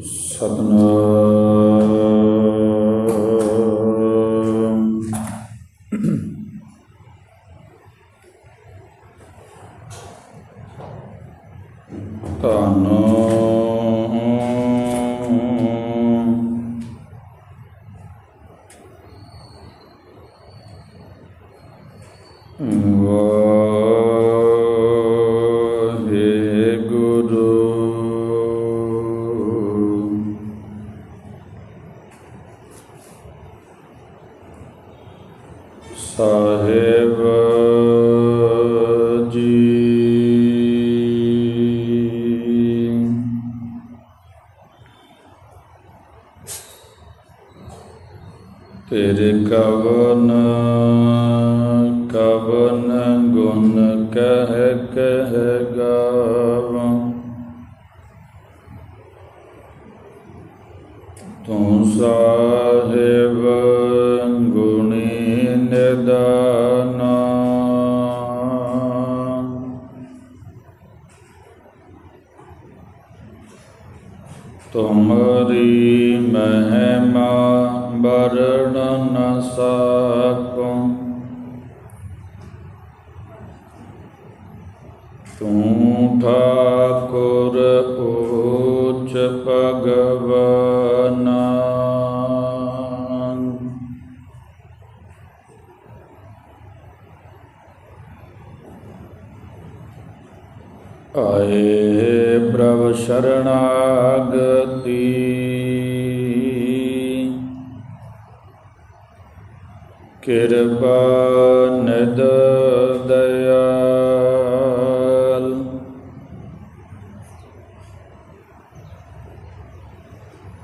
ਸਤਨਾਮ। ਤੇਰੇ ਕਵਨ ਠਾਕੁਰ ਉੱਚ ਭਗਵਾਨ ਆਏ ਪ੍ਰਭ ਸ਼ਰਣਾਗਤੀ ਕਿਰਪਾ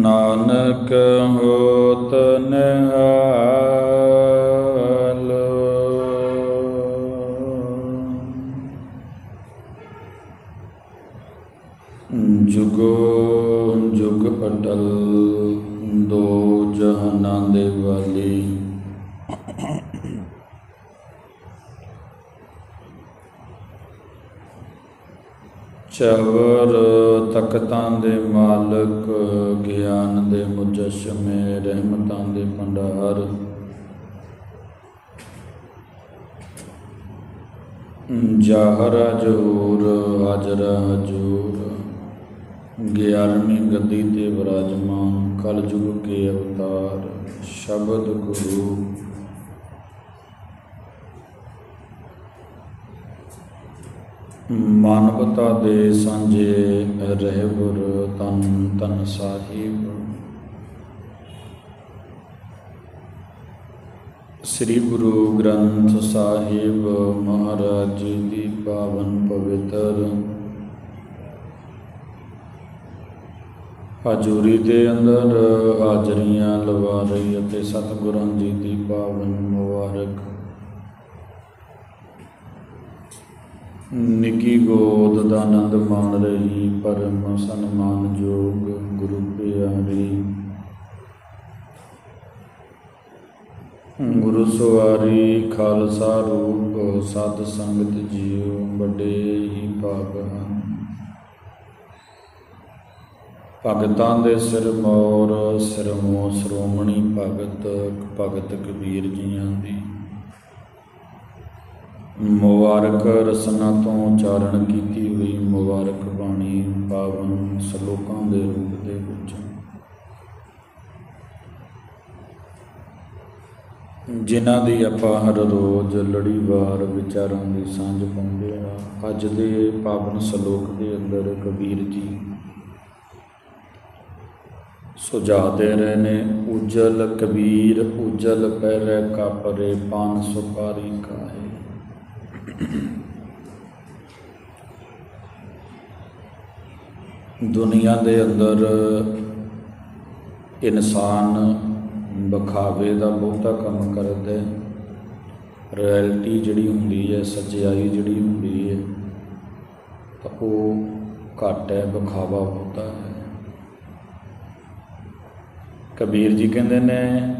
ਨਾਨਕ ਹੋਤ ਨਿਹਾਲ। ਜੁਗੋ ਜੁਗ ਅਟਲ ਦੋ ਜਹਾਨਾਂ ਦੇ ਵਾਲੀ ਚਵਰ ਤਖਤਾਂ ਦੇ ਮਾਲਕ, ਗਿਆਨ ਦੇ ਮੁਜਸ਼ਮੇ ਰਹਿਮਤਾਂ ਦੇ ਭੰਡਾਰ। ਜਾਹਰਾ ਜਹੂਰ ਹਾਜਰਾ, ਹਜੂਰ ਗਿਆਰਵੀਂ ਗੱਦੀ ਤੇ ਵਿਰਾਜਮਾਨ ਕਲ ਯੁਗ ਕੇ ਅਵਤਾਰ, ਸ਼ਬਦ ਗੁਰੂ। ਮਾਨਵਤਾ ਦੇ ਸਾਂਝੇ ਰਹਿਬਰ ਤਨ ਤਨ ਸਾਹਿਬ। ਸ੍ਰੀ ਗੁਰੂ ਗ੍ਰੰਥ ਸਾਹਿਬ ਮਹਾਰਾਜ ਜੀ ਦੀ ਪਾਵਨ ਪਵਿੱਤਰ ਹਜ਼ੂਰੀ ਦੇ ਅੰਦਰ ਹਾਜ਼ਰੀਆਂ ਲਵਾ ਰਹੀ ਅਤੇ ਸਤਿਗੁਰਾਂ ਜੀ ਦੀ ਪਾਵਨ ਮੁਬਾਰਕ ਨਿੱਕੀ ਗੋਦ ਦਾ ਆਨੰਦ ਮਾਣ ਰਹੀ, ਪਰਮ ਸਨਮਾਨਯੋਗ ਗੁਰੂ ਪਿਆਰੀ ਗੁਰੂ ਸਵਾਰੀ, ਖਾਲਸਾ ਰੂਪ, ਸਤ ਸੰਗਤ ਜੀਓ ਵੱਡੇ ਹੀ ਭਾਗ ਹਨ। ਭਗਤਾਂ ਦੇ ਸਿਰ ਮੋਰ ਸਿਰਮੋ ਸ਼੍ਰੋਮਣੀ ਭਗਤ ਭਗਤ ਕਬੀਰ ਜੀਆਂ ਦੀ। ਮੁਬਾਰਕ ਰਸਨਾ ਤੋਂ ਉਚਾਰਨ ਕੀਤੀ ਹੋਈ ਮੁਬਾਰਕ ਬਾਣੀ ਪਾਵਨ ਸ਼ਲੋਕਾਂ ਦੇ ਰੂਪ ਦੇ ਵਿੱਚ। ਜਿਨ੍ਹਾਂ ਦੀ ਆਪਾਂ ਹਰ ਰੋਜ਼ ਲੜੀਵਾਰ ਵਿਚਾਰਾਂ ਦੀ ਸਾਂਝ ਪਾਉਂਦੇ ਆ, ਅੱਜ ਦੇ ਪਾਵਨ ਸ਼ਲੋਕ ਦੇ ਅੰਦਰ ਕਬੀਰ ਜੀ ਸੁਝਾਅ ਦੇ ਰਹੇ ਨੇ, ਉਜਲ ਕਬੀਰ, ਉਜਲ ਪਹਿਰੇ ਕਾਪਰੇ, ਪਾਨ ਸੁਪਾਰੀ ਕਾਹੇ। ਦੁਨੀਆ ਦੇ ਅੰਦਰ ਇਨਸਾਨ ਵਿਖਾਵੇ ਦਾ ਬਹੁਤਾ ਕੰਮ ਕਰਦਾ। ਹੈ ਰਿਐਲਿਟੀ ਜਿਹੜੀ ਹੁੰਦੀ ਹੈ, ਸੱਚਾਈ ਜਿਹੜੀ ਹੁੰਦੀ ਹੈ, ਤਾਂ ਉਹ ਘੱਟ ਹੈ, ਵਿਖਾਵਾ ਬਹੁਤਾ ਹੈ। ਕਬੀਰ ਜੀ ਕਹਿੰਦੇ ਨੇ,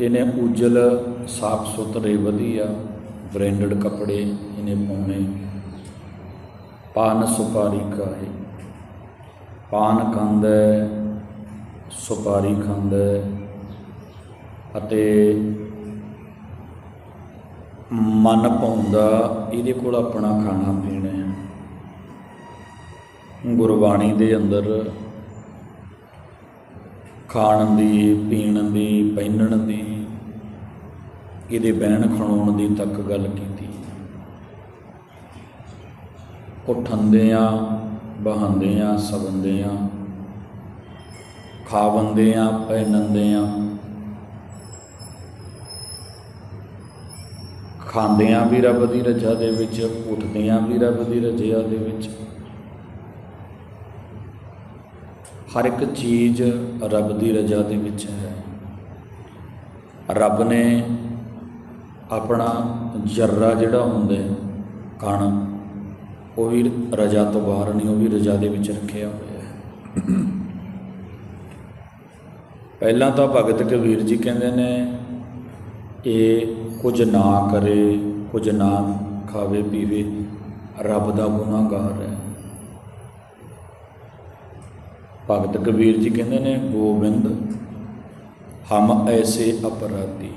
ਇਹਨੇ ਉਜਲ ਸਾਫ਼ ਸੁਥਰੇ ਵਧੀਆ ਬ੍ਰਾਂਡਡ ਕੱਪੜੇ ਇਹਨੇ ਪਾਉਣੇ। ਪਾਨ ਸੁਪਾਰੀ ਕਾਹੇ। ਪਾਨ ਖਾਂਦਾ ਸੁਪਾਰੀ ਖਾਂਦਾ ਅਤੇ ਮਨ ਪਾਉਂਦਾ ਇਹਦੇ ਕੋਲ ਆਪਣਾ ਖਾਣਾ ਪੀਣਾ ਹੈ। ਗੁਰਬਾਣੀ ਦੇ ਅੰਦਰ ਖਾਣ ਦੀ, ਪੀਣ ਦੀ, ਪਹਿਨਣ ਦੀ ਇਹਦੇ ਬਹਿਣ ਖਣਾਉਣ ਦੀ ਤੱਕ ਗੱਲ ਕੀਤੀ। ਉਠੰਦੇ ਆ ਬਹਾਂਦੇ ਆ ਸਵੰਦੇ ਆ ਖਾਵੰਦੇ ਆ ਪਹਿਨੰਦੇ ਆ ਖਾਂਦਿਆਂ ਵੀ ਰੱਬ ਦੀ ਰਜ਼ਾ ਦੇ ਵਿੱਚ, ਉੱਠਦਿਆਂ ਵੀ ਰੱਬ ਦੀ ਰਜ਼ਾ ਦੇ ਵਿੱਚ। ਹਰ ਇੱਕ ਚੀਜ਼ ਰੱਬ ਦੀ ਰਜ਼ਾ ਦੇ ਵਿੱਚ ਹੈ। ਰੱਬ ਨੇ ਆਪਣਾ ਜਰਰਾ ਜਿਹੜਾ ਹੁੰਦਾ ਕਣ, ਉਹ ਵੀ ਰਜ਼ਾ ਤੋਂ ਬਾਹਰ ਨਹੀਂ, ਉਹ ਵੀ ਰਜ਼ਾ ਦੇ ਵਿੱਚ ਰੱਖਿਆ ਹੋਇਆ ਹੈ। ਪਹਿਲਾਂ ਤਾਂ ਭਗਤ ਕਬੀਰ ਜੀ ਕਹਿੰਦੇ ਨੇ, ਇਹ ਕੁਝ ਨਾ ਕਰੇ, ਕੁਝ ਨਾ ਖਾਵੇ, ਪੀਵੇ, ਰੱਬ ਦਾ ਗੁਨਾਹਗਾਰ ਹੈ। ਭਗਤ ਕਬੀਰ ਜੀ ਕਹਿੰਦੇ ਨੇ, ਗੋਬਿੰਦ, ਹਮ ਐਸੇ ਅਪਰਾਧੀ।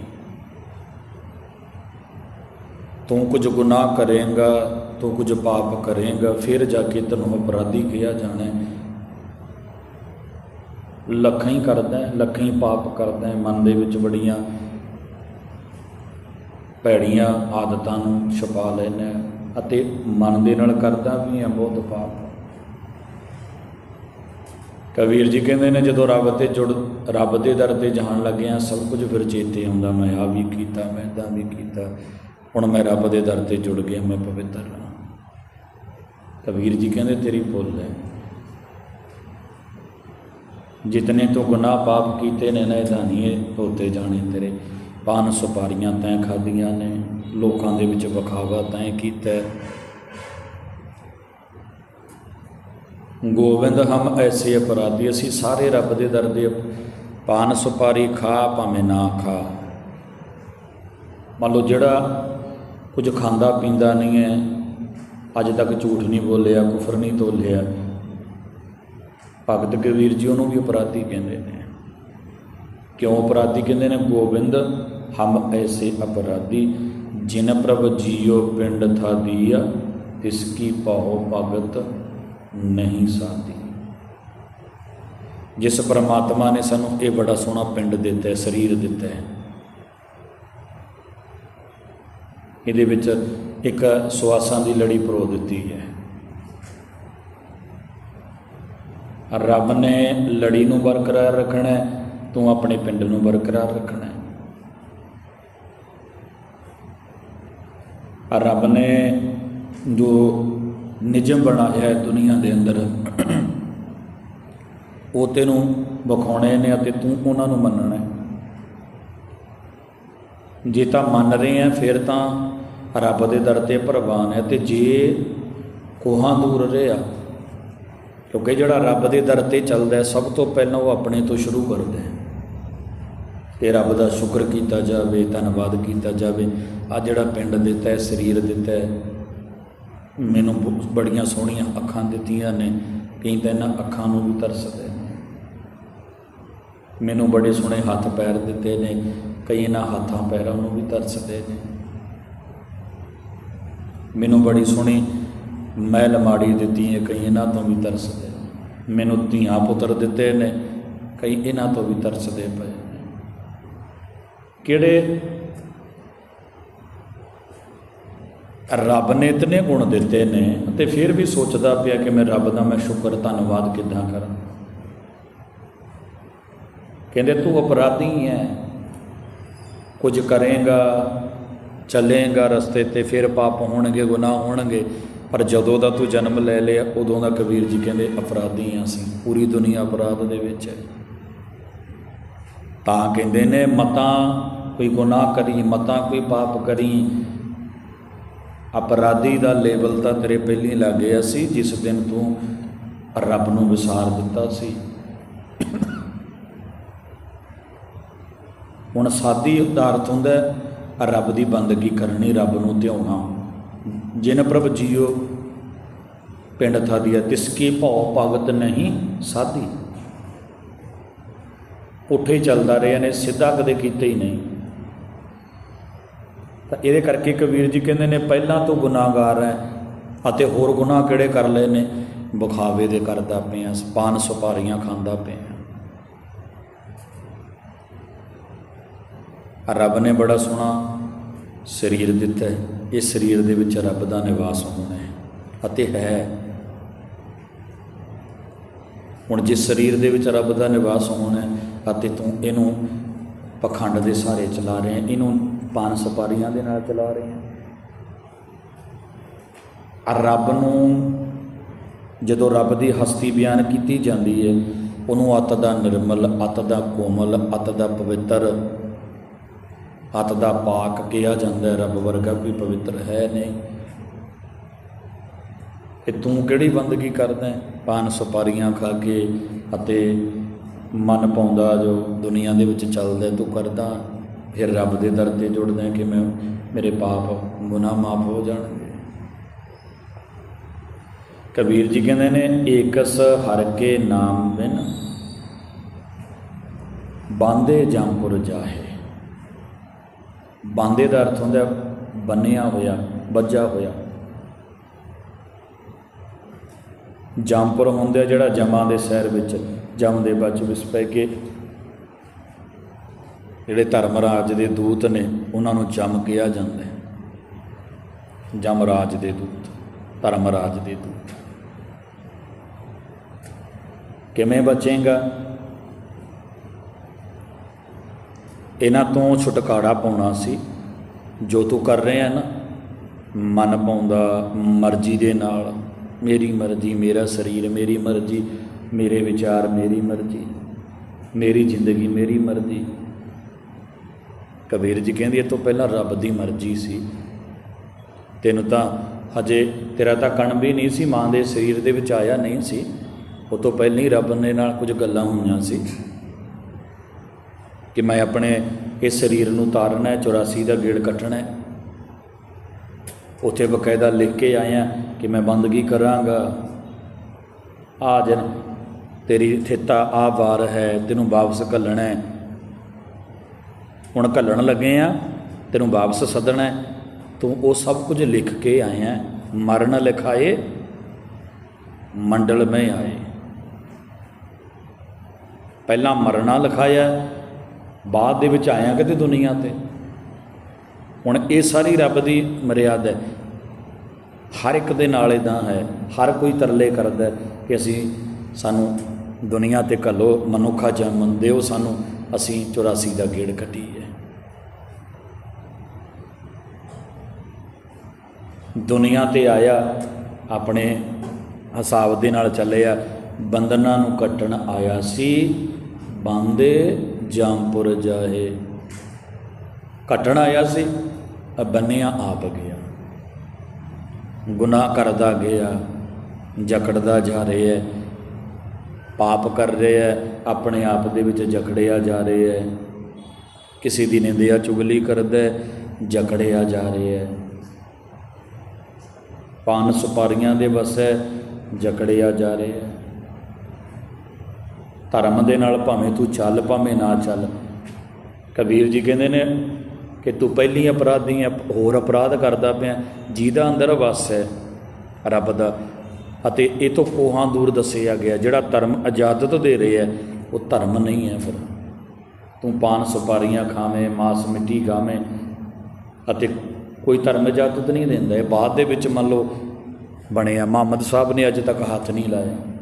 ਤੂੰ ਕੁਝ ਗੁਨਾਹ ਕਰੇਗਾ, ਤੂੰ ਕੁਝ ਪਾਪ ਕਰੇਗਾ, ਫਿਰ ਜਾ ਕੇ ਤੈਨੂੰ ਅਪਰਾਧੀ ਕਿਹਾ ਜਾਣਾ ਲੱਖਾਂ ਹੀ ਕਰਦਾ ਲੱਖਾਂ ਹੀ ਪਾਪ ਕਰਦਾ ਮਨ ਦੇ ਵਿੱਚ ਬੜੀਆਂ ਭੈੜੀਆਂ ਆਦਤਾਂ ਨੂੰ ਛੁਪਾ ਲੈਣਾ ਅਤੇ ਮਨ ਦੇ ਨਾਲ ਕਰਦਾ ਵੀ ਹੈ ਬਹੁਤ ਪਾਪ। ਕਬੀਰ ਜੀ ਕਹਿੰਦੇ ਨੇ, ਜਦੋਂ ਰੱਬ ਤੇ ਜੁੜ, ਰੱਬ ਦੇ ਦਰ ਤੇ ਜਾਣ ਲੱਗਿਆ ਸਭ ਕੁਝ ਫਿਰ ਚੇਤੇ ਆਉਂਦਾ ਮੈਂ ਆ ਵੀ ਕੀਤਾ, ਮੈਂ ਤਾਂ ਵੀ ਕੀਤਾ। ਹੁਣ ਮੈਂ ਰੱਬ ਦੇ ਦਰ ਤੇ ਜੁੜ ਗਿਆ, ਮੈਂ ਪਵਿੱਤਰ ਹਾਂ ਕਬੀਰ ਜੀ ਕਹਿੰਦੇ, ਤੇਰੀ ਭੁੱਲ ਹੈ। ਜਿਤਨੇ ਤੂੰ ਗੁਨਾਹ ਪਾਪ ਕੀਤੇ ਨੇ ਨਾ, ਇਹਦਾ ਨਹੀਂ ਇਹ ਧੋਤੇ ਜਾਣੇ ਤੇਰੇ। ਪਾਨ ਸੁਪਾਰੀਆਂ ਤੈਂ ਖਾਧੀਆਂ ਨੇ, ਲੋਕਾਂ ਦੇ ਵਿੱਚ ਵਿਖਾਵਾ ਤੈਂ ਕੀਤਾ ਗੋਬਿੰਦ ਹਮ ਐਸੇ ਅਪਰਾਧੀ, ਅਸੀਂ ਸਾਰੇ ਰੱਬ ਦੇ ਦਰ ਦੇ ਪਾਨ ਸੁਪਾਰੀ ਖਾ, ਭਾਵੇਂ ਨਾ ਖਾ। ਮੰਨ ਲਓ ਜਿਹੜਾ ਕੁਝ ਖਾਂਦਾ ਪੀਂਦਾ ਨਹੀਂ ਹੈ। ਅੱਜ ਤੱਕ ਝੂਠ ਨਹੀਂ ਬੋਲਿਆ, ਕੁਫਰ ਨਹੀਂ ਤੋਲਿਆ। ਭਗਤ ਕਬੀਰ ਜੀ ਉਹਨੂੰ ਵੀ ਅਪਰਾਧੀ ਕਹਿੰਦੇ ਨੇ। ਕਿਉਂ ਅਪਰਾਧੀ ਕਹਿੰਦੇ ਨੇ? ਗੋਬਿੰਦ, ਹਮ ਐਸੇ ਅਪਰਾਧੀ, ਜਿਨ ਪ੍ਰਭ ਜੀਓ ਪਿੰਡ ਥਾ ਦੀਆ ਇਸ ਕੀ ਪਾਉ ਭਗਤ ਨਹੀਂ ਸਾਦੀ ਜਿਸ ਪਰਮਾਤਮਾ ਨੇ ਸਾਨੂੰ ਇਹ ਬੜਾ ਸੋਹਣਾ ਪਿੰਡ ਦਿੱਤਾ ਹੈ, ਸਰੀਰ ਦਿੱਤਾ ਹੈ। ਇਹਦੇ ਵਿੱਚ ਇੱਕ ਸਵਾਸਾਂ ਦੀ ਲੜੀ ਪਰੋ ਦਿੱਤੀ ਹੈ। ਰੱਬ ਨੇ ਲੜੀ ਨੂੰ ਬਰਕਰਾਰ ਰੱਖਣਾ ਹੈ, ਤੂੰ ਆਪਣੇ ਪਿੰਡ ਨੂੰ ਬਰਕਰਾਰ ਰੱਖਣਾ ਹੈ। ਰੱਬ ਨੇ ਜੋ ਨਿਯਮ ਬਣਾਇਆ ਹੈ ਦੁਨੀਆ ਦੇ ਅੰਦਰ ਉਹ ਤੈਨੂੰ ਵਿਖਾਉਣੇ ਨੇ ਅਤੇ ਤੂੰ ਉਹਨਾਂ ਨੂੰ ਮੰਨਣਾ ਹੈ। ਜੇ ਤਾਂ ਮੰਨ ਰਹੇ ਆ ਫਿਰ ਤਾਂ ਰੱਬ ਦੇ ਦਰ ਤੇ ਪ੍ਰਵਾਨ ਹੈ ਤੇ ਜੇ ਕੋਹਾਂ ਦੂਰ ਰਿਹਾ ਕਿਉਂਕਿ ਜਿਹੜਾ ਰੱਬ ਦੇ ਦਰ ਤੇ ਚੱਲਦਾ ਹੈ, ਸਭ ਤੋਂ ਪਹਿਲਾਂ ਉਹ ਆਪਣੇ ਤੋਂ ਸ਼ੁਰੂ ਕਰਦਾ ਹੈ। ਤੇ ਰੱਬ ਦਾ ਸ਼ੁਕਰ ਕੀਤਾ ਜਾਵੇ, ਧੰਨਵਾਦ ਕੀਤਾ ਜਾਵੇ। ਆ ਜਿਹੜਾ ਪਿੰਡ ਦਿੱਤਾ ਹੈ, ਸਰੀਰ ਦਿੱਤਾ ਹੈ, ਮੈਨੂੰ ਬ- ਬੜੀਆਂ ਸੋਹਣੀਆਂ ਅੱਖਾਂ ਦਿੱਤੀਆਂ ਨੇ, ਕਈ ਤਾਂ ਇਹਨਾਂ ਅੱਖਾਂ ਨੂੰ ਵੀ ਤਰਸਦੇ ਨੇ। ਮੈਨੂੰ ਬੜੇ ਸੋਹਣੇ ਹੱਥ ਪੈਰ ਦਿੱਤੇ ਨੇ, ਕਈ ਇਹਨਾਂ ਹੱਥਾਂ ਪੈਰਾਂ ਨੂੰ ਵੀ ਤਰਸਦੇ ਨੇ। ਮੈਨੂੰ ਬੜੀ ਸੋਹਣੀ ਮਹਿਲ ਮਾੜੀ ਦਿੱਤੀ ਹੈ, ਕਈ ਇਹਨਾਂ ਤੋਂ ਵੀ ਤਰਸਦੇ ਨੇ ਮੈਨੂੰ ਧੀਆਂ ਪੁੱਤਰ ਦਿੱਤੇ ਨੇ, ਕਈ ਇਹਨਾਂ ਤੋਂ ਵੀ ਤਰਸਦੇ ਪਏ। ਨੇ ਕਿਹੜੇ? ਰੱਬ ਨੇ ਇਤਨੇ ਗੁਣ ਦਿੱਤੇ ਨੇ ਤੇ ਫਿਰ ਵੀ ਸੋਚਦਾ ਪਿਆ ਕਿ ਮੈਂ ਰੱਬ ਦਾ ਮੈਂ ਸ਼ੁਕਰ, ਧੰਨਵਾਦ ਕਿੱਦਾਂ ਕਰਾਂ? ਕਹਿੰਦੇ, ਤੂੰ ਅਪਰਾਧੀ ਹੈ। ਕੁਝ ਕਰੇਗਾ ਚੱਲੇਗਾ ਰਸਤੇ ਤੇ ਫਿਰ ਪਾਪ ਹੋਣਗੇ ਗੁਨਾਹ ਹੋਣਗੇ। ਪਰ ਜਦੋਂ ਦਾ ਤੂੰ ਜਨਮ ਲੈ ਲਿਆ ਉਦੋਂ ਦਾ ਕਬੀਰ ਜੀ ਕਹਿੰਦੇ ਅਪਰਾਧੀ ਹਾਂ ਅਸੀਂ ਪੂਰੀ ਦੁਨੀਆ ਅਪਰਾਧ ਦੇ ਵਿੱਚ ਹੈ। ਤਾਂ ਕਹਿੰਦੇ ਨੇ ਮਤਾਂ ਕੋਈ ਗੁਨਾਹ ਕਰੀ ਮਤਾਂ ਕੋਈ ਪਾਪ ਕਰੀ। ਅਪਰਾਧੀ ਦਾ ਲੇਬਲ ਤਾਂ ਤੇਰੇ ਪਹਿਲੀ ਲੱਗ ਗਿਆ ਸੀ ਜਿਸ ਦਿਨ ਤੂੰ ਰੱਬ ਨੂੰ ਵਿਸਾਰ ਦਿੱਤਾ ਸੀ। ਹੁਣ ਸਾਦੀ ਉਦਾਰਤ ਹੁੰਦਾ ਹੈ, ਰੱਬ ਦੀ ਬੰਦਗੀ ਕਰਨੀ, ਰੱਬ ਨੂੰ ਧਿਆਉਣਾ ਜਿਨ ਪ੍ਰਭ ਜੀਓ, ਪਿੰਡ ਥਾਦੀਆ ਤਿਸ ਕੀ ਭਉ ਭਗਤ ਨਹੀਂ ਸਾਧੀ। ਪੁੱਠੇ ਹੀ ਚੱਲਦਾ ਰਿਹਾ ਨੇ, ਸਿੱਧਾ ਕਦੇ ਕੀਤਾ ਹੀ ਨਹੀਂ। ਤਾਂ ਇਹਦੇ ਕਰਕੇ ਕਬੀਰ ਜੀ ਕਹਿੰਦੇ ਨੇ, ਪਹਿਲਾਂ ਤੋਂ ਗੁਨਾਹਗਾਰ ਹੈ ਅਤੇ ਹੋਰ ਗੁਨਾਹ ਕਿਹੜੇ ਕਰ ਲਏ ਨੇ? ਬੁਖਾਵੇ ਦੇ ਕਰਦਾ ਪਿਆ ਪਾਨ ਸੁਪਾਰੀਆਂ ਖਾਂਦਾ ਪਿਆ। ਰੱਬ ਨੇ ਬੜਾ ਸੋਹਣਾ ਸਰੀਰ ਦਿੱਤਾ ਹੈ। ਇਹ ਸਰੀਰ ਦੇ ਵਿੱਚ ਰੱਬ ਦਾ ਨਿਵਾਸ ਹੋਣਾ ਹੈ ਅਤੇ ਹੈ। ਹੁਣ ਜਿਸ ਸਰੀਰ ਦੇ ਵਿੱਚ ਰੱਬ ਦਾ ਨਿਵਾਸ ਹੋਣਾ ਹੈ ਅਤੇ ਤੂੰ ਇਹਨੂੰ ਪਖੰਡ ਦੇ ਸਾਰੇ ਚਲਾ ਰਹੇ ਹੈ, ਇਹਨੂੰ ਪਾਨ ਸਪਾਰੀਆਂ ਦੇ ਨਾਲ ਚਲਾ ਰਹੇ ਹੈ। ਆ ਰੱਬ ਨੂੰ ਜਦੋਂ ਰੱਬ ਦੀ ਹਸਤੀ ਬਿਆਨ ਕੀਤੀ ਜਾਂਦੀ ਹੈ, ਉਹਨੂੰ ਅਤ ਦਾ ਨਿਰਮਲ, ਅਤ ਦਾ ਕੋਮਲ, ਅਤ ਦਾ ਪਵਿੱਤਰ ਹੱਥ ਦਾ ਪਾਕ ਕਿਹਾ ਜਾਂਦਾ ਹੈ, ਰੱਬ ਵਰਗਾ ਕੋਈ ਪਵਿੱਤਰ ਹੈ ਨਹੀਂ। ਕਿ ਤੂੰ ਕਿਹੜੀ ਬੰਦਗੀ ਕਰਦਾ ਹੈ? ਪਾਨ ਸੁਪਾਰੀਆਂ ਖਾ ਕੇ ਅਤੇ ਮਨ ਪਾਉਂਦਾ ਜੋ ਦੁਨੀਆ ਦੇ ਵਿੱਚ ਚੱਲਦਾ ਤੂੰ ਕਰਦਾ। ਫਿਰ ਰੱਬ ਦੇ ਦਰ ਤੇ ਜੁੜਦਾ ਕਿ ਮੈਂ, ਮੇਰੇ ਪਾਪ ਗੁਨਾਹ ਮਾਫ ਹੋ ਜਾਣਗੇ। ਕਬੀਰ ਜੀ ਕਹਿੰਦੇ ਨੇ, ਏਕਸ ਹਰ ਕੇ ਨਾਮ ਬਿਨ, ਬਾਂਦੇ ਜੰਪੁਰ ਜਾਹੇ। ਬਾਂਦੇ ਦਾ ਅਰਥ ਹੁੰਦਾ ਬੰਨਿਆ ਹੋਇਆ ਵੱਜਾ ਹੋਇਆ। ਜੰਪੁਰ ਹੁੰਦਾ ਜਿਹੜਾ ਜਮਾਂ ਦੇ ਸੈਰ ਵਿੱਚ, ਜਮ ਦੇ ਬਚ ਵਿਸ ਪੈ ਕੇ ਜਿਹੜੇ ਧਰਮ ਰਾਜ ਦੇ ਦੂਤ ਨੇ, ਉਹਨਾਂ ਨੂੰ ਜਮ ਕਿਹਾ ਜਾਂਦਾ ਹੈ। ਜਮ ਰਾਜ ਦੇ ਦੂਤ ਧਰਮ ਰਾਜ ਦੇ ਦੂਤ। ਕਿਵੇਂ ਬਚੇਗਾ? ਇਹਨਾਂ ਤੋਂ ਛੁਟਕਾਰਾ ਪਾਉਣਾ ਸੀ। ਜੋ ਤੂੰ ਕਰ ਰਿਹਾ ਨਾ, ਮਨ ਪਾਉਂਦਾ, ਮਰਜ਼ੀ ਦੇ ਨਾਲ, ਮੇਰੀ ਮਰਜ਼ੀ, ਮੇਰਾ ਸਰੀਰ, ਮੇਰੀ ਮਰਜ਼ੀ, ਮੇਰੇ ਵਿਚਾਰ, ਮੇਰੀ ਮਰਜ਼ੀ, ਮੇਰੀ ਜ਼ਿੰਦਗੀ, ਮੇਰੀ ਮਰਜ਼ੀ। ਕਬੀਰ ਜੀ ਕਹਿੰਦੀ, ਇਹ ਤੋਂ ਪਹਿਲਾਂ ਰੱਬ ਦੀ ਮਰਜ਼ੀ ਸੀ। ਤੈਨੂੰ ਤਾਂ ਹਜੇ ਤੇਰਾ ਤਾਂ ਕਣ ਵੀ ਨਹੀਂ ਸੀ, ਮਾਂ ਦੇ ਸਰੀਰ ਦੇ ਵਿੱਚ ਆਇਆ ਨਹੀਂ ਸੀ। ਉਹ ਤੋਂ ਪਹਿਲਾਂ ਹੀ ਰੱਬ ਨੇ ਨਾਲ ਕੁਝ ਗੱਲਾਂ ਹੋਈਆਂ ਸੀ। ਕਿ ਮੈਂ ਆਪਣੇ ਇਸ ਸਰੀਰ ਨੂੰ ਤਾਰਨਾ ਹੈ 84 ਦਾ ਗੇੜ ਕੱਟਣਾ ਹੈ। ਉੱਥੇ ਬਕਾਇਦਾ ਲਿਖ ਕੇ ਆਇਆ ਕਿ ਮੈਂ ਬੰਦਗੀ ਕਰਾਂਗਾ। ਆ ਜਨ, ਤੇਰੀ ਥਿੱਤਾ ਆ ਵਾਰ ਹੈ, ਤੈਨੂੰ ਵਾਪਸ ਘੱਲਣਾ ਹੈ। ਹੁਣ ਘੱਲਣ ਲੱਗੇ ਆ ਤੈਨੂੰ ਵਾਪਸ ਸੱਦਣਾ ਹੈ। ਤੂੰ ਉਹ ਸਭ ਕੁਝ ਲਿਖ ਕੇ ਆਇਆ ਮਰਨ ਲਿਖਾਏ, ਮੰਡਲ ਮੈਂ ਆਏ। ਪਹਿਲਾਂ ਮਰਨਾ ਲਿਖਾਇਆ ਬਾਅਦ ਦੇ ਵਿੱਚ ਆਇਆ ਕਿਤੇ ਦੁਨੀਆ ਤੇ? ਹੁਣ ਇਹ ਸਾਰੀ ਰੱਬ ਦੀ ਮਰਿਆਦਾ ਹੈ। ਹਰ ਇੱਕ ਦੇ ਨਾਲ ਇਦਾਂ ਹੈ, ਹਰ ਕੋਈ ਤਰਲੇ ਕਰਦਾ ਕਿ ਅਸੀਂ ਸਾਨੂੰ ਦੁਨੀਆ ਤੇ ਘੱਲੋ, ਮਨੁੱਖਾ ਜਨਮ ਦਿਓ ਸਾਨੂੰ, ਅਸੀਂ 84 ਦਾ ਗੇੜ ਕੱਟੀਏ ਦੁਨੀਆ ਤੇ ਆਇਆ, ਆਪਣੇ ਹਿਸਾਬ ਦੇ ਨਾਲ ਚੱਲਿਆ, ਬੰਧਨਾਂ ਨੂੰ ਕੱਟਣ ਆਇਆ ਸੀ, ਬੰਦੇ ਜਾਮਪੁਰ ਜਾਹੇ। ਕੱਟਣ ਆਇਆ ਸੀ ਬੰਨਿਆ ਆਪ ਗਿਆ। ਗੁਨਾਹ ਕਰਦਾ ਗਿਆ ਜਕੜਦਾ ਜਾ ਰਿਹਾ ਹੈ। ਪਾਪ ਕਰ ਰਿਹਾ ਹੈ ਆਪਣੇ ਆਪ ਦੇ ਵਿੱਚ ਜਕੜਿਆ ਜਾ ਰਿਹਾ ਹੈ। ਕਿਸੇ ਦੀ ਨਿੰਦਿਆ ਚੁਗਲੀ ਕਰਦਾ ਹੈ, ਜਕੜਿਆ ਜਾ ਰਿਹਾ ਹੈ। ਪਾਨ ਸੁਪਾਰੀਆਂ ਦੇ ਵਸ ਹੈ ਜਕੜਿਆ ਜਾ ਰਿਹਾ ਹੈ। ਧਰਮ ਦੇ ਨਾਲ ਭਾਵੇਂ ਤੂੰ ਚੱਲ, ਭਾਵੇਂ ਨਾ ਚੱਲ। ਕਬੀਰ ਜੀ ਕਹਿੰਦੇ ਨੇ ਕਿ ਤੂੰ ਪਹਿਲੀ ਅਪਰਾਧੀ ਹੈ ਹੋਰ ਅਪਰਾਧ ਕਰਦਾ ਪਿਆ। ਜਿਹਦਾ ਅੰਦਰ ਵਸ ਹੈ ਰੱਬ ਦਾ। ਅਤੇ ਇਹ ਤੋਂ ਕੋਹਾਂ ਦੂਰ ਦੱਸਿਆ ਗਿਆ, ਜਿਹੜਾ ਧਰਮ ਇਜਾਜ਼ਤ ਦੇ ਰਿਹਾ ਹੈ, ਉਹ ਧਰਮ ਨਹੀਂ ਹੈ ਫਿਰ। ਤੂੰ ਪਾਨ ਸੁਪਾਰੀਆਂ ਖਾਵੇਂ, ਮਾਸ ਮਿੱਟੀ ਖਾਵੇਂ ਅਤੇ ਕੋਈ ਧਰਮ ਇਜਾਜ਼ਤ ਨਹੀਂ ਦਿੰਦਾ। ਇਹ ਬਾਅਦ ਦੇ ਵਿੱਚ ਮੰਨ ਲਓ ਬਣਿਆ। ਮੁਹੰਮਦ ਸਾਹਿਬ ਨੇ ਅੱਜ ਤੱਕ ਹੱਥ ਨਹੀਂ ਲਾਇਆ।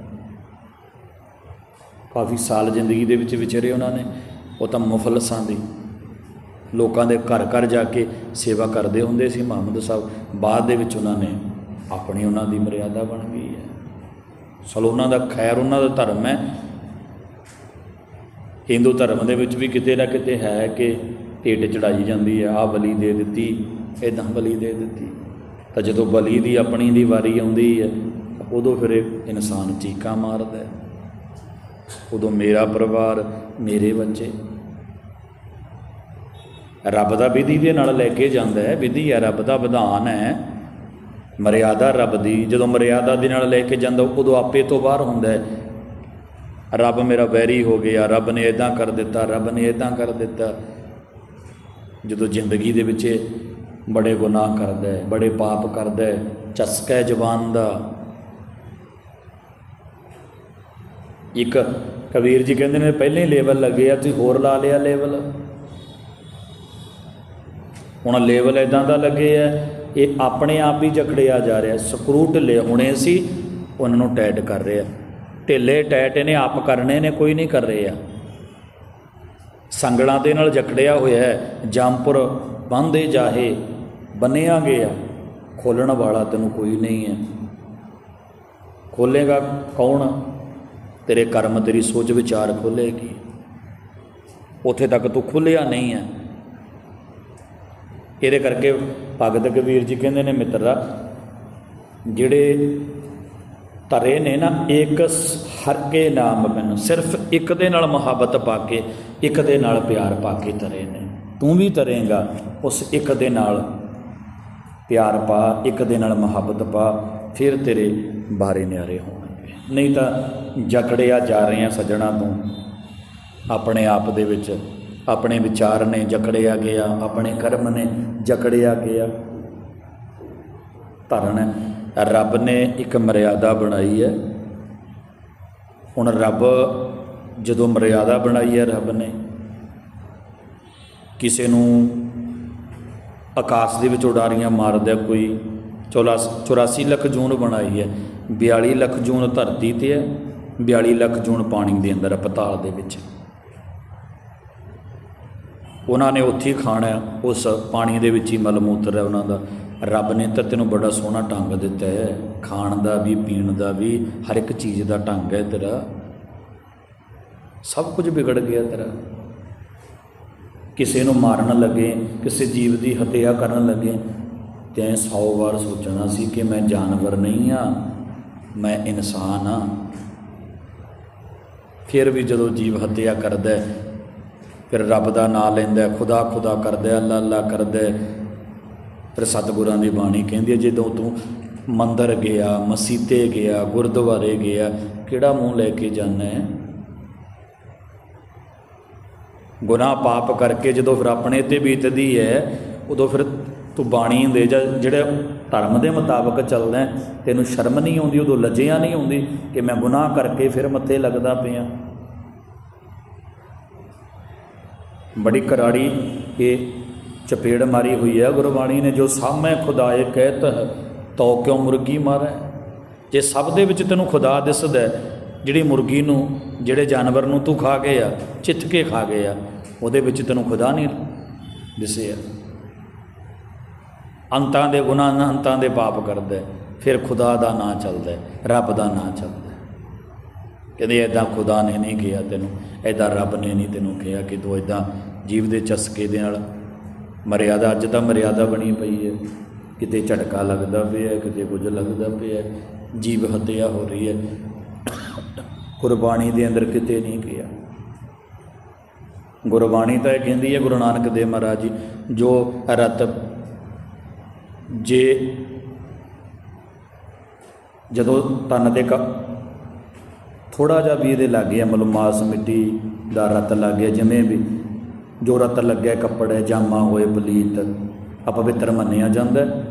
ਕਾਫੀ ਸਾਲ ਜ਼ਿੰਦਗੀ ਦੇ ਵਿੱਚ ਵਿਚਰੇ ਉਹਨਾਂ ਨੇ, ਉਹ ਤਾਂ ਮੁਫਲਸਾਂ ਦੀ। ਲੋਕਾਂ ਦੇ ਘਰ ਘਰ ਜਾ ਕੇ ਸੇਵਾ ਕਰਦੇ ਹੁੰਦੇ ਸੀ, ਮੁਹੰਮਦ ਸਾਹਿਬ। ਬਾਅਦ ਦੇ ਵਿੱਚ ਉਹਨਾਂ ਨੇ ਆਪਣੀ ਉਹਨਾਂ ਦੀ ਮਰਿਆਦਾ ਬਣ ਗਈ ਹੈ। ਚਲੋ ਉਹਨਾਂ ਦਾ ਖੈਰ, ਉਹਨਾਂ ਦਾ ਧਰਮ ਹੈ। ਹਿੰਦੂ ਧਰਮ ਦੇ ਵਿੱਚ ਵੀ ਕਿਤੇ ਨਾ ਕਿਤੇ ਹੈ ਕਿ ਢੇਡ ਚੜਾਈ ਜਾਂਦੀ ਹੈ ਆ ਬਲੀ ਦੇ ਦਿੱਤੀ ਇਦਾਂ ਬਲੀ ਦੇ ਦਿੱਤੀ। ਤਾਂ ਜਦੋਂ ਬਲੀ ਦੀ ਆਪਣੀ ਦੀ ਵਾਰੀ ਆਉਂਦੀ ਹੈ, ਉਦੋਂ ਫਿਰ ਇਨਸਾਨ ਚੀਕਾਂ ਮਾਰਦਾ ਹੈ। ਉਦੋਂ ਮੇਰਾ ਪਰਿਵਾਰ ਮੇਰੇ ਬੱਚੇ। ਰੱਬ ਦਾ ਵਿਧੀ ਦੇ ਨਾਲ ਲੈ ਕੇ ਜਾਂਦਾ ਹੈ। ਵਿਧੀ ਹੈ, ਰੱਬ ਦਾ ਵਿਧਾਨ ਹੈ। ਮਰਿਆਦਾ ਰੱਬ ਦੀ, ਜਦੋਂ ਮਰਿਆਦਾ ਦੇ ਨਾਲ ਲੈ ਕੇ ਜਾਂਦਾ, ਉਦੋਂ ਆਪੇ ਤੋਂ ਬਾਹਰ ਹੁੰਦਾ ਹੈ। ਰੱਬ ਮੇਰਾ ਵੈਰੀ ਹੋ ਗਿਆ, ਰੱਬ ਨੇ ਇਦਾਂ ਕਰ ਦਿੱਤਾ, ਰੱਬ ਨੇ ਇਦਾਂ ਕਰ ਦਿੱਤਾ। ਜਦੋਂ ਜ਼ਿੰਦਗੀ ਦੇ ਵਿੱਚ ਬੜੇ ਗੁਨਾਹ ਕਰਦਾ ਹੈ, ਬੜੇ ਪਾਪ ਕਰਦਾ ਹੈ, ਚਸਕਾ ਹੈ ਦਾ ਇੱਕ ਕਬੀਰ ਜੀ ਕਹਿੰਦੇ ਨੇ ਪਹਿਲੇ ਹੀ ਲੈਵਲ ਲੱਗੇ ਆ, ਤੁਸੀਂ ਹੋਰ ਲਾ ਲਿਆ ਲੇਵਲ ਹੁਣ ਲੇਵਲ ਇਦਾਂ ਦਾ ਲੱਗੇ ਆ, ਇਹ ਆਪਣੇ ਆਪ ਹੀ ਜਕੜਿਆ ਜਾ ਰਿਹਾ ਸਕਰੂ ਢਿੱਲੇ ਹੋਣੇ ਸੀ ਉਹਨਾਂ ਨੂੰ ਟਾਈਟ ਕਰ ਰਿਹਾ ਢਿੱਲੇ ਟਾਈਟ ਇਹਨੇ ਆਪ ਕਰਨੇ ਨੇ, ਕੋਈ ਨਹੀਂ ਕਰ ਰਿਹਾ ਸੰਗਲਾਂ ਦੇ ਨਾਲ ਜਕੜਿਆ ਹੋਇਆ ਹੈ ਜੰਪੁਰ ਬੰਦੇ ਜਾਹੇ, ਬੰਨਿਆ ਗਿਆ, ਖੋਲਣ ਵਾਲਾ ਤੈਨੂੰ ਕੋਈ ਨਹੀਂ ਹੈ। ਖੋਲੇਗਾ ਕੌਣ? ਤੇਰੇ ਕਰਮ ਤੇਰੀ ਸੋਚ ਵਿਚਾਰ ਖੋਲੇਗੀ ਉੱਥੇ ਤੱਕ ਤੂੰ ਖੁੱਲਿਆ ਨਹੀਂ ਹੈ। ਇਹਦੇ ਕਰਕੇ ਭਗਤ ਕਬੀਰ ਜੀ ਕਹਿੰਦੇ ਨੇ ਮਿੱਤਰਾ, ਜਿਹੜੇ ਧਰੇ ਨੇ ਨਾ, ਇੱਕ ਸ- ਹਰ ਕੇ ਨਾਮ ਬਿਨ ਸਿਰਫ ਇੱਕ ਦੇ ਨਾਲ ਮੁਹੱਬਤ ਪਾ ਕੇ, ਇੱਕ ਦੇ ਨਾਲ ਪਿਆਰ ਪਾ ਕੇ ਧਰੇ ਨੇ। ਤੂੰ ਵੀ ਤਰੇਗਾ ਉਸ ਇੱਕ ਦੇ ਨਾਲ ਪਿਆਰ ਪਾ, ਇੱਕ ਦੇ ਨਾਲ ਮੁਹੱਬਤ ਪਾ, ਫਿਰ ਤੇਰੇ ਬਾਰੇ ਨਿਆਰੇ ਹੋਣਗੇ। ਨਹੀਂ ਤਾਂ ਜਕੜਿਆ ਜਾ ਰਹੇ ਆ ਸੱਜਣਾ ਤੋਂ। ਆਪਣੇ ਆਪ ਦੇ ਵਿੱਚ ਆਪਣੇ ਵਿਚਾਰ ਨੇ ਜਕੜਿਆ ਗਿਆ, ਆਪਣੇ ਕਰਮ ਨੇ ਜਕੜਿਆ ਗਿਆ। ਧਰਨ ਰੱਬ ਨੇ ਇੱਕ ਮਰਿਆਦਾ ਬਣਾਈ ਹੈ। ਹੁਣ ਰੱਬ ਜਦੋਂ ਮਰਿਆਦਾ ਬਣਾਈ ਹੈ ਰੱਬ ਨੇ, ਕਿਸੇ ਨੂੰ ਆਕਾਸ਼ ਦੇ ਵਿੱਚ ਉਡਾਰੀਆਂ ਮਾਰਦਾ ਕੋਈ 84 ਲੱਖ ਜੂਨ ਬਣਾਈ ਹੈ 42 ਲੱਖ ਜੂਨ ਧਰਤੀ ਤੇ ਹੈ। 42 ਲੱਖ ਜੂਨ ਪਾਣੀ ਦੇ ਅੰਦਰ ਹੈ ਪਤਾਲ ਦੇ ਵਿੱਚ। ਉਹਨਾਂ ਨੇ ਉੱਥੇ ਹੀ ਖਾਣਾ, ਉਸ ਪਾਣੀ ਦੇ ਵਿੱਚ ਹੀ ਮਲ ਮੂਤਰ ਹੈ ਉਹਨਾਂ ਦਾ। ਰੱਬ ਨੇ ਤਾਂ ਤੈਨੂੰ ਬੜਾ ਸੋਹਣਾ ਢੰਗ ਦਿੱਤਾ ਹੈ। ਖਾਣ ਦਾ ਵੀ, ਪੀਣ ਦਾ ਵੀ, ਹਰ ਇੱਕ ਚੀਜ਼ ਦਾ ਢੰਗ ਹੈ ਤੇਰਾ। ਸਭ ਕੁਝ ਵਿਗੜ ਗਿਆ ਤੇਰਾ। ਕਿਸੇ ਨੂੰ ਮਾਰਨ ਲੱਗੇ, ਕਿਸੇ ਜੀਵ ਦੀ ਹੱਤਿਆ ਕਰਨ ਲੱਗੇ, ਤੇ ਐ 100 ਵਾਰ ਸੋਚਣਾ ਸੀ ਕਿ ਮੈਂ ਜਾਨਵਰ ਨਹੀਂ ਆ ਮੈਂ ਇਨਸਾਨ ਆ ਫਿਰ ਵੀ ਜਦੋਂ ਜੀਵ ਹੱਤਿਆ ਕਰਦਾ ਹੈ, ਫਿਰ ਰੱਬ ਦਾ ਨਾਮ ਲੈਂਦਾ ਖੁਦਾ ਖੁਦਾ ਕਰਦਾ ਅੱਲਾ ਅੱਲਾ ਕਰਦਾ ਫਿਰ ਸਤਿਗੁਰਾਂ ਦੀ ਬਾਣੀ ਕਹਿੰਦੀ ਹੈ ਜਦੋਂ ਤੂੰ ਮੰਦਰ ਗਿਆ ਮਸੀਤੇ ਗਿਆ ਗੁਰਦੁਆਰੇ ਗਿਆ ਕਿਹੜਾ ਮੂੰਹ ਲੈ ਕੇ ਜਾਣਾ ਹੈ? ਗੁਨਾਹ ਪਾਪ ਕਰਕੇ ਜਦੋਂ ਫਿਰ ਆਪਣੇ ਤੇ ਬੀਤਦੀ ਹੈ ਉਦੋਂ ਫਿਰ ਤੂੰ ਬਾਣੀ ਦੇ ਜਾਂ ਜਿਹੜੇ ਧਰਮ ਦੇ ਮੁਤਾਬਕ ਚੱਲਦਾ ਤੈਨੂੰ ਸ਼ਰਮ ਨਹੀਂ ਆਉਂਦੀ, ਉਦੋਂ ਲੱਜਿਆ ਨਹੀਂ ਆਉਂਦੀ ਕਿ ਮੈਂ ਗੁਨਾਹ ਕਰਕੇ ਫਿਰ ਮੱਥੇ ਲੱਗਦਾ ਪਿਆ। ਬੜੀ ਕਰਾੜੀ ਇਹ ਚਪੇੜ ਮਾਰੀ ਹੋਈ ਹੈ ਗੁਰਬਾਣੀ ਨੇ, ਜੋ ਸਾਹਮਣੇ ਖੁਦਾਏ ਕਹਿਤ ਹੈ, ਤੋ ਕਿਉਂ ਮੁਰਗੀ ਮਾਰੈ? ਜੇ ਸਭ ਦੇ ਵਿੱਚ ਤੈਨੂੰ ਖੁਦਾ ਦਿਸਦਾ ਜਿਹੜੀ ਮੁਰਗੀ ਨੂੰ, ਜਿਹੜੇ ਜਾਨਵਰ ਨੂੰ ਤੂੰ ਖਾ ਗਏ ਆ ਚਿੱਥ ਕੇ ਖਾ ਗਏ ਆ ਉਹਦੇ ਵਿੱਚ ਤੈਨੂੰ ਖੁਦਾ ਨਹੀਂ ਦਿਸਿਆ। ਅੰਤਾਂ ਦੇ ਗੁਨਾਹ ਨਾ ਅੰਤਾਂ ਦੇ ਪਾਪ ਕਰਦਾ ਫਿਰ ਖੁਦਾ ਦਾ ਨਾਂ ਚੱਲਦਾ ਰੱਬ ਦਾ ਨਾਂ ਚੱਲਦਾ ਕਹਿੰਦੇ ਐਦਾਂ ਖੁਦਾ ਨੇ ਨਹੀਂ ਕਿਹਾ ਤੈਨੂੰ ਐਦਾਂ ਰੱਬ ਨੇ ਨਹੀਂ ਤੈਨੂੰ ਕਿਹਾ ਕਿ ਤੂੰ ਐਦਾਂ ਜੀਵ ਦੇ ਚਸਕੇ ਦੇ ਨਾਲ ਮਰਿਆਦਾ, ਅੱਜ ਤਾਂ ਮਰਿਆਦਾ ਬਣੀ ਪਈ ਹੈ। ਕਿਤੇ ਝਟਕਾ ਲੱਗਦਾ ਪਿਆ ਕਿਤੇ ਕੁਝ ਲੱਗਦਾ ਪਿਆ ਜੀਵ ਹੱਤਿਆ ਹੋ ਰਹੀ ਹੈ। ਗੁਰਬਾਣੀ ਦੇ ਅੰਦਰ ਕਿਤੇ ਨਹੀਂ ਗਿਆ ਗੁਰਬਾਣੀ ਤਾਂ ਇਹ ਕਹਿੰਦੀ ਹੈ, ਗੁਰੂ ਨਾਨਕ ਦੇਵ ਮਹਾਰਾਜ ਜੀ, ਜੋ ਰਤ ਜੇ ਜਦੋਂ ਤਨ ਦੇ ਥੋੜਾ ਜਿਹਾ ਵੀ ਇਹਦੇ ਲੱਗ ਗਿਆ, ਮਤਲਬ ਮਾਸ ਮਿੱਟੀ ਦਾ ਰਤ ਲੱਗ ਗਿਆ, ਜਿਵੇਂ ਵੀ ਜੋ ਰਤ ਲੱਗਿਆ, ਕੱਪੜੇ, ਜਾਮਾ ਹੋਏ ਪਲੀਤ ਅਪਵਿੱਤਰ ਮੰਨਿਆ ਜਾਂਦਾ ਹੈ।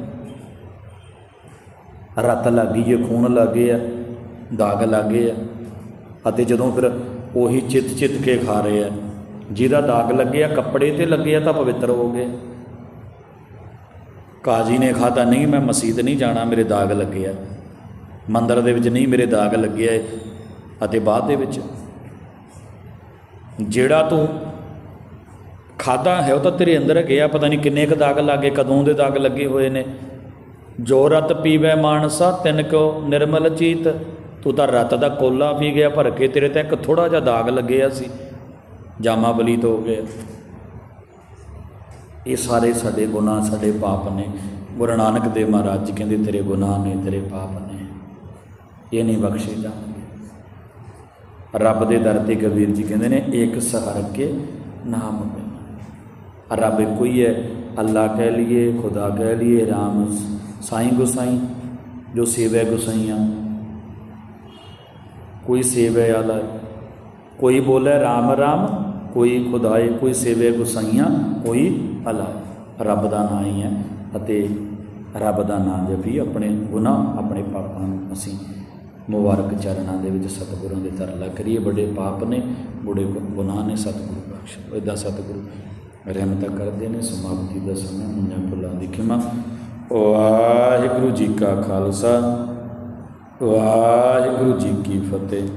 ਰਤ ਲੱਗ ਗਈ ਹੈ ਖੂਨ ਲੱਗ ਆ ਦਾਗ ਲੱਗ ਗਏ ਆ ਅਤੇ ਜਦੋਂ ਫਿਰ ਉਹੀ ਚਿੱਤ ਚਿੱਤ ਕੇ ਖਾ ਰਹੇ ਆ, ਜਿਹਦਾ ਦਾਗ ਲੱਗਿਆ, ਕੱਪੜੇ ਤੇ ਲੱਗਿਆ, ਤਾਂ ਪਵਿੱਤਰ ਹੋ ਗਏ ਕਾਜੀ ਨੇ ਖਾਤਾ ਨਹੀਂ, ਮੈਂ ਮਸਜਿਦ ਨਹੀਂ ਜਾਣਾ, ਮੇਰੇ ਦਾਗ ਲੱਗੇ ਲੱਗਿਆ ਮੰਦਰ ਦੇ ਵਿੱਚ ਨਹੀਂ, ਮੇਰੇ ਦਾਗ ਲੱਗੇ ਹੈ ਅਤੇ ਬਾਅਦ ਦੇ ਵਿੱਚ ਜਿਹੜਾ ਤੂੰ ਖਾਦਾ ਹੈ, ਉਹ ਤਾਂ ਤੇਰੇ ਅੰਦਰ ਗਿਆ ਪਤਾ ਨਹੀਂ ਕਿੰਨੇ ਕ ਦਾਗ ਲੱਗੇ, ਕਦੋਂ ਦੇ ਦਾਗ ਲੱਗੇ ਹੋਏ ਨੇ। ਜੋ ਰਤ ਪੀਵੇ ਮਾਨਸਾ, ਤਿੰਨ ਕੋ ਨਿਰਮਲ ਚੀਤ। ਤੂੰ ਤਾਂ ਰਤ ਦਾ ਕੋਲਾ ਪੀ ਗਿਆ, ਭਰ ਕੇ ਤੇਰੇ ਤੇ ਇੱਕ ਥੋੜਾ ਜਿਹਾ ਦਾਗ ਲੱਗਿਆ ਸੀ। ਜਾਮਾ ਬਲੀਤ ਹੋ ਗਿਆ। ਇਹ ਸਾਰੇ ਸਾਡੇ ਗੁਨਾਹ ਸਾਡੇ ਪਾਪ ਨੇ। ਗੁਰੂ ਨਾਨਕ ਦੇਵ ਮਹਾਰਾਜ ਜੀ ਕਹਿੰਦੇ, ਤੇਰੇ ਗੁਨਾਹ ਨੇ, ਤੇਰੇ ਪਾਪ ਨੇ। ਇਹ ਨਹੀਂ ਬਖਸ਼ੇ ਜਾਣਗੇ। ਰੱਬ ਦੇ ਦਰ ਤੇ ਕਬੀਰ ਜੀ ਕਹਿੰਦੇ ਨੇ, ਇੱਕ ਸਹਾਰ ਕੇ ਨਾਮ ਬਿਨ ਰੱਬ ਇੱਕੋ ਹੀ ਹੈ, ਅੱਲਾ ਕਹਿ ਲਈਏ, ਖੁਦਾ ਕਹਿ ਲਈਏ, ਰਾਮ ਸਾਈਂ ਗੁਸਾਈ, ਜੋ ਸੇਵਾ ਗੁਸਾਈਆਂ। ਕੋਈ ਸੇਵਾ ਆਲਾ, ਕੋਈ ਬੋਲੇ ਰਾਮ ਰਾਮ, ਕੋਈ ਖੁਦਾਏ, ਕੋਈ ਸੇਵਾ ਗੁਸਾਈਆਂ, ਕੋਈ ਅਲਾ, ਰੱਬ ਦਾ ਨਾਮ ਹੀ ਹੈ ਅਤੇ ਰੱਬ ਦਾ ਨਾਮ ਜਪੀ ਆਪਣੇ ਗੁਨਾਹ ਆਪਣੇ ਪਾਪਾਂ ਨੂੰ। ਅਸੀਂ ਮੁਬਾਰਕ ਚਰਨਾਂ ਦੇ ਵਿੱਚ ਸਤਿਗੁਰਾਂ ਦੇ ਤਰਲਾ ਕਰੀਏ। ਵੱਡੇ ਪਾਪ ਨੇ, ਬੁੜੇ ਗੁਨਾਹ ਨੇ ਸਤਿਗੁਰੂ ਬਖਸ਼ ਇਦਾਂ ਸਤਿਗੁਰੂ ਰਹਿਮਤਾਂ ਕਰਦੇ ਨੇ। ਸਮਾਪਤੀ ਦਾ ਸਮਾਂ, ਮੁੰਨਿਆ ਭੁੱਲਾਂ ਦੀ ਖਿਮਾ। ਵਾਹਿਗੁਰੂ ਜੀ ਕਾ ਖਾਲਸਾ, ਵਾਹਿਗੁਰੂ ਜੀ ਕੀ ਫਤਿਹ।